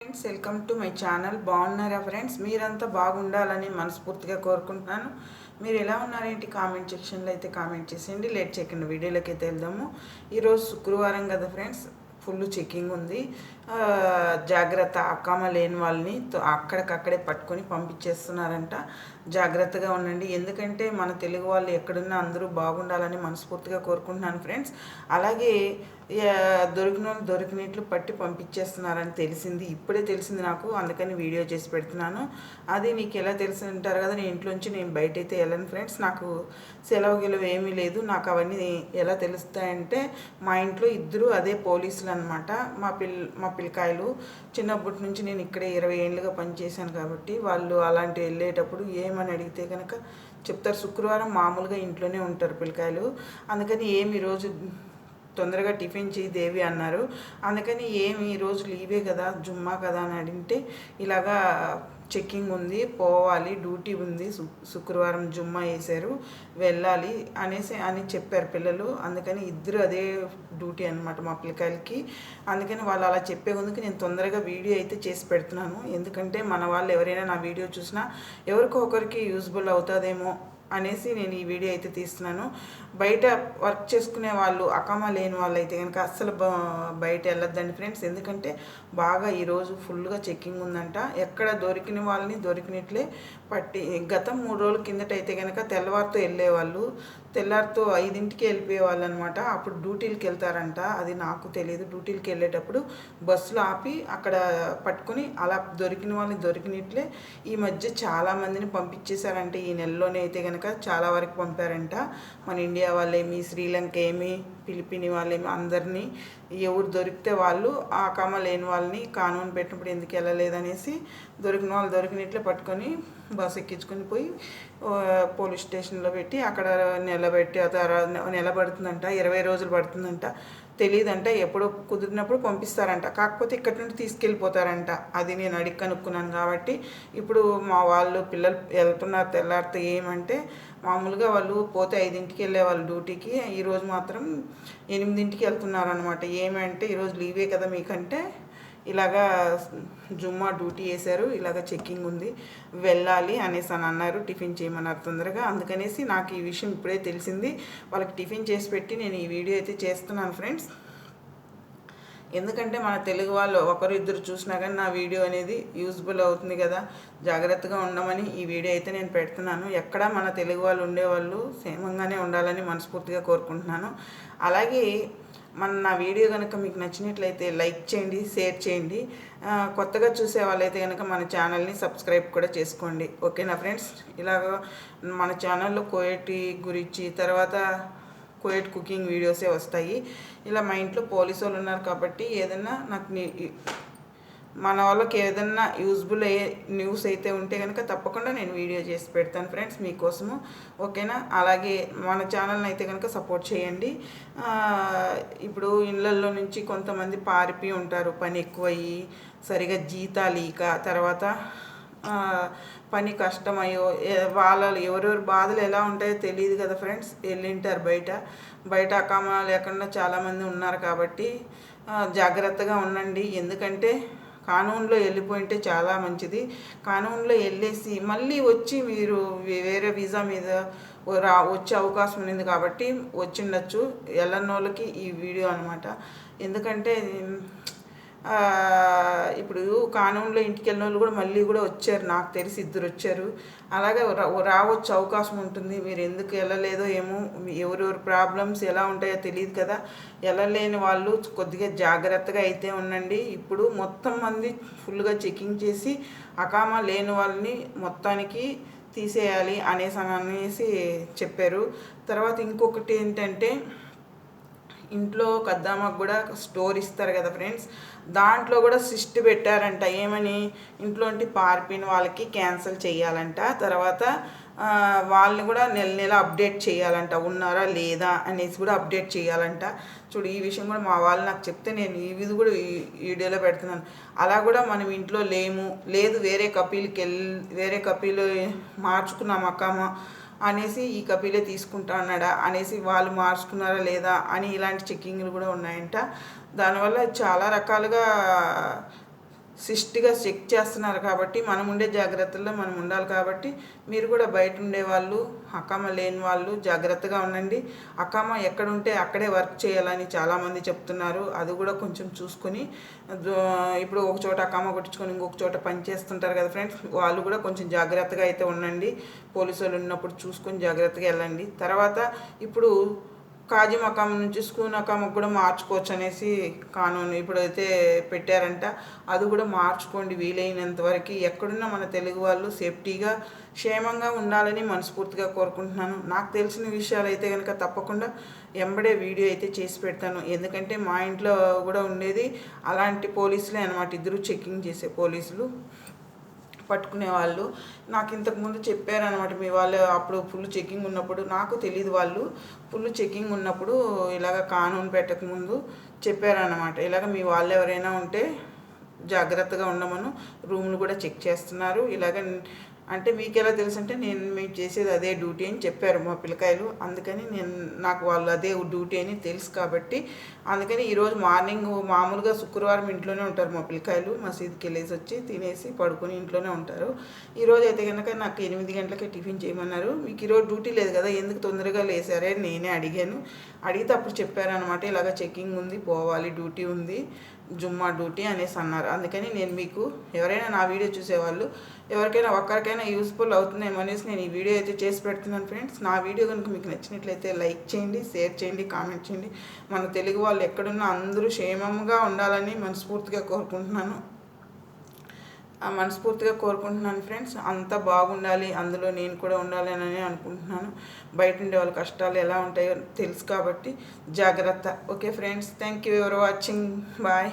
Friends welcome to my channel బాగున్నారా friends మీరంతా బాగుండాలని మనస్ఫూర్తిగా కోరుకుంటున్నాను. మీరు ఎలా ఉన్నారేంటి? కామెంట్ సెక్షన్లో అయితే కామెంట్ చేసేయండి. లేట్ చేయకండి వీడియోలోకి అయితే వెళ్దాము. ఈరోజు శుక్రవారం కదా ఫ్రెండ్స్ ఫుల్ చెకింగ్ ఉంది. జాగ్రత్త అక్కమ లేని వాళ్ళని అక్కడికక్కడే పట్టుకొని పంపించేస్తున్నారంట. జాగ్రత్తగా ఉండండి. ఎందుకంటే మన తెలుగు వాళ్ళు ఎక్కడున్నా అందరూ బాగుండాలని మనస్ఫూర్తిగా కోరుకుంటున్నాను ఫ్రెండ్స్. అలాగే దొరికిన వాళ్ళు దొరికినట్లు పట్టి పంపించేస్తున్నారని తెలిసింది. ఇప్పుడే తెలిసింది నాకు. అందుకని వీడియో చేసి పెడుతున్నాను. అది నీకు ఎలా తెలిసి ఉంటారు కదా నేను ఇంట్లోంచి నేను బయట అయితే వెళ్ళను ఫ్రెండ్స్. నాకు సెలవు గెలవు ఏమీ లేదు. నాకు అవన్నీ ఎలా తెలుస్తాయంటే మా ఇంట్లో ఇద్దరు అదే పోలీసులు అనమాట మా పిల్ మా పిల్లకాయలు. చిన్నప్పటి నుంచి నేను ఇక్కడే ఇరవై ఏళ్ళుగా పనిచేశాను కాబట్టి వాళ్ళు అలాంటి వెళ్ళేటప్పుడు ఏం అని అడిగితే కనుక చెప్తారు. శుక్రవారం మామూలుగా ఇంట్లోనే ఉంటారు పిల్లకాయలు. అందుకని ఏమి ఈరోజు తొందరగా టిఫిన్ చేయి దేవి అన్నారు. అందుకని ఏమి ఈరోజు లీవే కదా జుమ్మా కదా అని అడిగితే ఇలాగా చెక్కింగ్ ఉంది పోవాలి డ్యూటీ ఉంది శు శుక్రవారం జుమ్మా వేశారు వెళ్ళాలి అనేసి అని చెప్పారు పిల్లలు. అందుకని ఇద్దరు అదే డ్యూటీ అనమాట మా పిల్లకాయలకి. అందుకని వాళ్ళు అలా చెప్పే ముందుకు నేను తొందరగా వీడియో అయితే చేసి పెడుతున్నాను. ఎందుకంటే మన వాళ్ళు ఎవరైనా నా వీడియో చూసినా ఎవరికో ఒకరికి యూజ్ఫుల్ అవుతుందేమో అనేసి నేను ఈ వీడియో అయితే తీస్తున్నాను. బయట వర్క్ చేసుకునే వాళ్ళు అకమ లేని వాళ్ళు అయితే కనుక అస్సలు బయట వెళ్ళొద్దండి ఫ్రెండ్స్. ఎందుకంటే బాగా ఈరోజు ఫుల్గా చెక్కింగ్ ఉందంట. ఎక్కడ దొరికిన వాళ్ళని దొరికినట్లే పట్టి గతం మూడు రోజుల కిందట అయితే కనుక తెల్లవారితో వెళ్ళేవాళ్ళు. తెల్లారితో ఐదింటికి వెళ్ళిపోయే వాళ్ళనమాట. అప్పుడు డ్యూటీలకి వెళ్తారంట. అది నాకు తెలియదు. డ్యూటీలకి వెళ్ళేటప్పుడు బస్సులు ఆపి అక్కడ పట్టుకుని అలా దొరికిన వాళ్ళని దొరికినట్లే ఈ మధ్య చాలా మందిని ఈ నెలలోనే అయితే కనుక చాలా వరకు పంపారంట. మన ఇండియా వాళ్ళేమి శ్రీలంక ఏమి పిలిపిని వాళ్ళేమి అందరినీ. ఎవరు దొరికితే వాళ్ళు ఆ కమ లేని వాళ్ళని కానూన్ పెట్టినప్పుడు ఎందుకు వెళ్ళలేదనేసి దొరికిన వాళ్ళు దొరికినట్లే పట్టుకొని బస్సు ఎక్కించుకొని పోయి పోలీస్ స్టేషన్లో పెట్టి అక్కడ నిలబెట్టి ఆ నిలబడుతుందంట ఇరవై రోజులు పడుతుందంట. తెలియదంట ఎప్పుడో కుదిరినప్పుడు పంపిస్తారంట. కాకపోతే ఇక్కడి నుండి తీసుకెళ్ళిపోతారంట. అది నేను అడిగి కనుక్కున్నాను కాబట్టి ఇప్పుడు మా వాళ్ళు పిల్లలు వెళ్తున్నారు తెల్లారితే ఏమంటే మామూలుగా వాళ్ళు పోతే ఐదింటికి వెళ్ళే వాళ్ళు డ్యూటీకి ఈరోజు మాత్రం ఎనిమిదింటికి వెళ్తున్నారు అనమాట ఏమంటే ఈరోజు లీవే కదా మీకంటే ఇలాగా జుమ్మా డ్యూటీ వేశారు ఇలాగ చెక్కింగ్ ఉంది. వెళ్ళాలి అనేసి అని అన్నారు టిఫిన్ చేయమన్నారు తొందరగా. అందుకనేసి నాకు ఈ విషయం ఇప్పుడే తెలిసింది. వాళ్ళకి టిఫిన్ చేసి పెట్టి నేను ఈ వీడియో అయితే చేస్తున్నాను ఫ్రెండ్స్. ఎందుకంటే మన తెలుగు వాళ్ళు ఒకరు ఇద్దరు చూసినా కానీ నా వీడియో అనేది యూజ్ఫుల్ అవుతుంది కదా జాగ్రత్తగా ఉండమని ఈ వీడియో అయితే నేను పెడుతున్నాను. ఎక్కడ మన తెలుగు వాళ్ళు ఉండేవాళ్ళు క్షేమంగానే ఉండాలని మనస్ఫూర్తిగా కోరుకుంటున్నాను. అలాగే మన నా వీడియో కనుక మీకు నచ్చినట్లయితే లైక్ చేయండి షేర్ చేయండి. కొత్తగా చూసే వాళ్ళైతే కనుక మన ఛానల్ని సబ్స్క్రైబ్ కూడా చేసుకోండి. ఓకేనా ఫ్రెండ్స్? ఇలాగ మన ఛానల్లో కోయటి గురించి తర్వాత కోయట్ కుకింగ్ వీడియోసే వస్తాయి. ఇలా మా ఇంట్లో పోలీసు వాళ్ళు ఉన్నారు కాబట్టి ఏదైనా నాకు మన వాళ్ళకి ఏదైనా యూజ్ఫుల్ అయ్యే న్యూస్ అయితే ఉంటే కనుక తప్పకుండా నేను వీడియో చేసి పెడతాను ఫ్రెండ్స్ మీకోసము. ఓకేనా? అలాగే మన ఛానల్ని అయితే కనుక సపోర్ట్ చేయండి. ఇప్పుడు ఇళ్ళల్లో నుంచి కొంతమంది పారిపోయి ఉంటారు. పని ఎక్కువయ్యి సరిగా జీతాలు ఇక తర్వాత పని కష్టమయ్యో వాళ్ళ ఎవరెవరి బాధలు ఎలా ఉంటాయో తెలియదు కదా ఫ్రెండ్స్. వెళ్ళింటారు బయట. బయట అకామా లేకుండా చాలామంది ఉన్నారు కాబట్టి జాగ్రత్తగా ఉండండి. ఎందుకంటే కానూన్లో వెళ్ళిపోయింటే చాలా మంచిది. కానూన్లో వెళ్ళేసి మళ్ళీ వచ్చి మీరు వేరే వీసా మీద రా వచ్చే అవకాశం ఉంది కాబట్టి వచ్చిండొచ్చు. వెళ్ళని వాళ్ళకి ఈ వీడియో అనమాట ఎందుకంటే ఇప్పుడు కానూన్లో ఇంటికి వెళ్ళిన వాళ్ళు కూడా మళ్ళీ కూడా వచ్చారు. నాకు తెలిసి ఇద్దరు వచ్చారు. అలాగే రా- రావచ్చు అవకాశం ఉంటుంది. మీరు ఎందుకు వెళ్ళలేదో ఏమో ఎవరెవరి ప్రాబ్లమ్స్ ఎలా ఉంటాయో తెలియదు కదా. వెళ్ళలేని వాళ్ళు కొద్దిగా జాగ్రత్తగా అయితే ఉండండి. ఇప్పుడు మొత్తం మంది ఫుల్గా చెకింగ్ చేసి అకామా లేని వాళ్ళని మొత్తానికి తీసేయాలి అనేసి అనేసి చెప్పారు. తర్వాత ఇంకొకటి ఏంటంటే ఇంట్లో కద్దామకు కూడా స్టోర్ ఇస్తారు కదా ఫ్రెండ్స్. దాంట్లో కూడా సిస్ట్ పెట్టారంట ఏమని? ఇంట్లోంటి పార్పిన్ వాళ్ళకి క్యాన్సిల్ చేయాలంట. తర్వాత వాళ్ళని కూడా నెల నెల అప్డేట్ చేయాలంట. ఉన్నారా లేదా అనేసి కూడా అప్డేట్ చేయాలంట. చూడు ఈ విషయం కూడా మా వాళ్ళు నాకు చెప్తే నేను ఈ ఇది కూడా వీడియోలో పెడుతున్నాను. అలా కూడా మనం ఇంట్లో లేము. లేదు వేరే కపీలకి వెళ్ళి వేరే కపీలు మార్చుకున్నాం అక్కమ్మ. అనేసి ఈ కపిలే తీసుకుంటా అన్నాడా? అనేసి వాళ్ళు మార్చుకున్నారా లేదా? అని ఇలాంటి చెక్కింగ్లు కూడా ఉన్నాయంట. దానివల్ల చాలా రకాలుగా సిస్ట్గా చెక్ చేస్తున్నారు కాబట్టి మనం ఉండే జాగ్రత్తల్లో మనం ఉండాలి కాబట్టి మీరు కూడా బయట ఉండే వాళ్ళు అక్కమ్మ లేని వాళ్ళు జాగ్రత్తగా ఉండండి. అకామ ఎక్కడ ఉంటే అక్కడే వర్క్ చేయాలని చాలామంది చెప్తున్నారు. అది కూడా కొంచెం చూసుకొని ఇప్పుడు ఒక చోట అక్కమ్మ కొట్టించుకొని ఇంకొక చోట పని చేస్తుంటారు కదా ఫ్రెండ్స్ వాళ్ళు కూడా కొంచెం జాగ్రత్తగా అయితే ఉండండి. పోలీసు వాళ్ళు ఉన్నప్పుడు చూసుకొని జాగ్రత్తగా వెళ్ళండి. తర్వాత ఇప్పుడు కాజీ మకాం నుంచి స్కూల్ మకాంకి కూడా మార్చుకోవచ్చు అనేసి కానూన్ ఇప్పుడైతే పెట్టారంట. అది కూడా మార్చుకోండి వీలైనంత వరకు. ఎక్కడున్నా మన తెలుగు వాళ్ళు సేఫ్టీగా క్షేమంగా ఉండాలని మనస్ఫూర్తిగా కోరుకుంటున్నాను. నాకు తెలిసిన విషయాలు అయితే కనుక తప్పకుండా ఎంబడే వీడియో అయితే చేసి పెడతాను. ఎందుకంటే మా ఇంట్లో కూడా ఉండేది అలాంటి పోలీసులే అనమాట ఇద్దరు చెక్కింగ్ చేసే పోలీసులు. పట్టుకునే వాళ్ళు. నాకు ఇంతకుముందు చెప్పారనమాట మీ వాళ్ళు అప్పుడు ఫుల్ చెకింగ్ ఉన్నప్పుడు. నాకు తెలియదు వాళ్ళు ఫుల్ చెకింగ్ ఉన్నప్పుడు ఇలాగ కానూన్ పెట్టకముందు చెప్పారనమాట ఇలాగ మీ వాళ్ళు ఎవరైనా ఉంటే జాగ్రత్తగా ఉండమను. రూమ్లు కూడా చెక్ చేస్తున్నారు. ఇలాగ అంటే మీకు ఎలా తెలుసు అంటే నేను మేము చేసేది అదే డ్యూటీ అని చెప్పారు మా పిల్లకాయలు. అందుకని నేను నాకు వాళ్ళు అదే డ్యూటీ అని తెలుసు కాబట్టి అందుకని ఈరోజు మార్నింగ్ మామూలుగా శుక్రవారం ఇంట్లోనే ఉంటారు మా పిల్లకాయలు. మసీద్కి వెళ్ళేసి వచ్చి తినేసి పడుకొని ఇంట్లోనే ఉంటారు. ఈరోజు అయితే కనుక నాకు ఎనిమిది గంటలకే టిఫిన్ చేయమన్నారు. మీకు ఈరోజు డ్యూటీ లేదు కదా ఎందుకు తొందరగా లేసారే నేనే అడిగాను. అడిగితే అప్పుడు చెప్పారనమాట ఇలాగ చెక్కింగ్ ఉంది పోవాలి డ్యూటీ ఉంది. జుమ్మా డ్యూటీ అనేసి అన్నారు. అందుకని నేను మీకు ఎవరైనా నా వీడియో చూసేవాళ్ళు ఎవరికైనా ఒక్కరికైనా యూస్ఫుల్ అవుతుందేమో అనేసి నేను ఈ వీడియో అయితే చేసి పెడుతున్నాను ఫ్రెండ్స్. నా వీడియో కనుక మీకు నచ్చినట్లయితే లైక్ చేయండి షేర్ చేయండి కామెంట్ చేయండి. మన తెలుగు వాళ్ళు ఎక్కడున్నా అందరూ క్షేమంగా ఉండాలని మనస్ఫూర్తిగా కోరుకుంటున్నాను. మనస్ఫూర్తిగా కోరుకుంటున్నాను ఫ్రెండ్స్. అంతా బాగుండాలి అందులో నేను కూడా ఉండాలని అనుకుంటున్నాను. బయట ఉండే వాళ్ళ కష్టాలు ఎలా ఉంటాయో తెలుసు కాబట్టి జాగ్రత్త. Okay friends thank you ever watching. Bye.